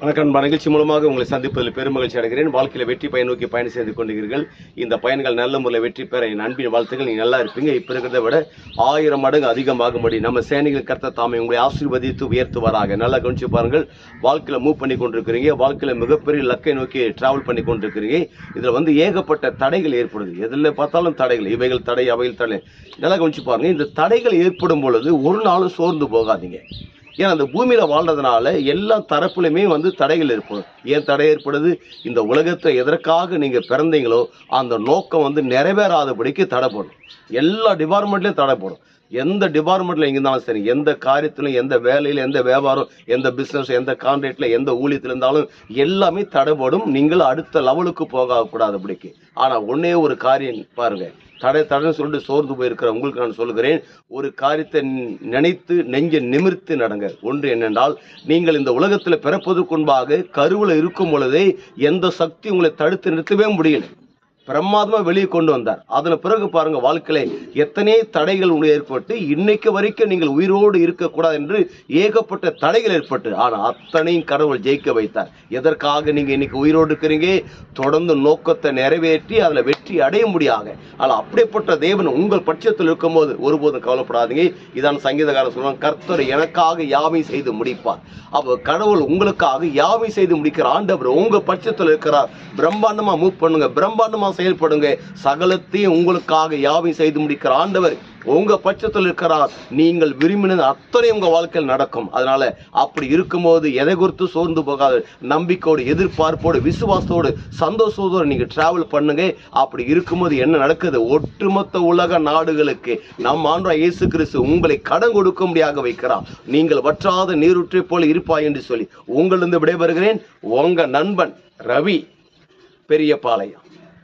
வணக்கம் அன்பா. நிகழ்ச்சி மூலமாக உங்களை சந்திப்பதில் பெருமகிழ்ச்சி அடைகிறேன். வாழ்க்கையில் வெற்றி பயன் நோக்கி பயணம் செய்து கொண்டிருக்கிறீர்கள். இந்த பயன்கள் நல்ல முறையில் வெற்றி பெற என் அன்பின் வாழ்த்துக்கள். நீங்கள் நல்லா இருப்பீங்க. இப்போ இருக்கிறத விட ஆயிரம் மடங்கு அதிகமாகும்படி நம்ம சேனைகள் கர்த்த தாமை உங்களை ஆசீர்வதித்து உயர்த்துவாராக. நல்லா கவனிச்சு பாருங்கள். வாழ்க்கையில் மூவ் பண்ணி கொண்டிருக்கிறீங்க. வாழ்க்கையில் மிகப்பெரிய லக்கை நோக்கி டிராவல் பண்ணி கொண்டிருக்கிறீங்க. இதில் வந்து ஏகப்பட்ட தடைகள் ஏற்படுது. எதில் பார்த்தாலும் தடைகள். இவைகள் தடை அவைகள் தடை. நல்லா கவனிச்சு பாருங்கள் இந்த தடைகள் ஏற்படும் பொழுது ஒரு நாளும் சோர்ந்து போகாதீங்க. ஏன்னா அந்த பூமியில் வாழ்றதுனால எல்லா தரப்புலையுமே வந்து தடைகள் ஏற்படும் ஏன் தடை ஏற்படுது? இந்த உலகத்தை எதற்காக நீங்கள் பிறந்தீங்களோ அந்த நோக்கம் வந்து நிறைவேறாதபடிக்கு தடைப்படும் எல்லா டிபார்ட்மெண்ட்லேயும் தடைப்படும் எந்த டிபார்ட்மெண்ட்ல இருந்தாலும் சரி எந்த காரியத்திலும் எந்த வேலையில் எந்த வியாபாரம் எந்த பிஸ்னஸ் எந்த கான்ட்ராக்டில் எந்த ஊழியத்தில் இருந்தாலும் எல்லாமே தடைப்படும் நீங்கள் அடுத்த லெவலுக்கு போகக்கூடாது அப்படிக்கு ஆனால் ஒன்றே ஒரு காரியம் பாருங்க. தடை தடைன்னு சொல்லிட்டு சோர்ந்து போயிருக்கிற உங்களுக்கு நான் சொல்கிறேன் ஒரு காரியத்தை நி- நினைத்து நெஞ்ச நிமிர்த்து நடங்க. ஒன்று என்னென்றால் நீங்கள் இந்த உலகத்தில் பிறப்பதற்கு முன்பாக கருவில் இருக்கும் பொழுதே எந்த சக்தி உங்களை தடுத்து நிறுத்தவே முடியலை. பிரமாதமா வெளியே கொண்டு வந்தார். அதன் பிறகு பாருங்க வாழ்க்கையில எத்தனை தடைகள் உங்களுக்கு ஏற்பட்டு இன்னைக்கு வரைக்கும் நீங்கள் உயிரோடு இருக்கக்கூடாது என்று ஏகப்பட்ட தடைகள் ஏற்பட்டு ஆனால் அத்தனையும் கடவுள் ஜெயிக்க வைத்தார். எதற்காக நீங்கள் இன்னைக்கு உயிரோடு இருக்கிறீங்க? தொடர்ந்து நோக்கத்தை நிறைவேற்றி அதில் வெற்றி அடைய முடியாது ஆனால் அப்படிப்பட்ட தேவன் உங்கள் பட்சத்தில் இருக்கும்போது ஒருபோதும் கவலைப்படாதீங்க. இதான் சங்கீதக்காரர் சொல்லுவாங்க கர்த்தர் எனக்காக யாவை செய்து முடிப்பார். அப்போ கடவுள் உங்களுக்காக யாவை செய்து முடிக்கிற ஆண்டவர் உங்கள் பட்சத்தில் இருக்கிறார். பிரம்மாண்டமாக மூவ் பண்ணுங்க. பிரம்மாண்டமாக செயல்படுங்க. சகலத்தையும் உங்களுக்காக யாவையும் செய்து முடிக்கிற ஆண்டவர் உங்க பட்சத்தில் இருக்கிறார். நீங்கள் விரும்பினது அத்தனை உங்க வாழ்க்கையில் நடக்கும். அதனால அப்படி இருக்கும்போது எதை குறித்து சோர்ந்து போகாது. நம்பிக்கையோடு எதிர்பார்ப்போடு விசுவாசத்தோடு சந்தோஷத்தோடு நீங்க டிராவல் பண்ணுங்க. அப்படி இருக்கும்போது என்ன நடக்குது? ஒட்டுமொத்த உலக நாடுகளுக்கு நம் ஆண்டா இயேசு கிறிஸ்து உங்களை கடன் கொடுக்கும்படியாக வைக்கிறார். நீங்கள் வற்றாத நீருற்றை போல இருப்பாய் என்று சொல்லி உங்களிருந்து விடைபெறுகிறேன். உங்க நண்பன் ரவி பெரியபாளையம்.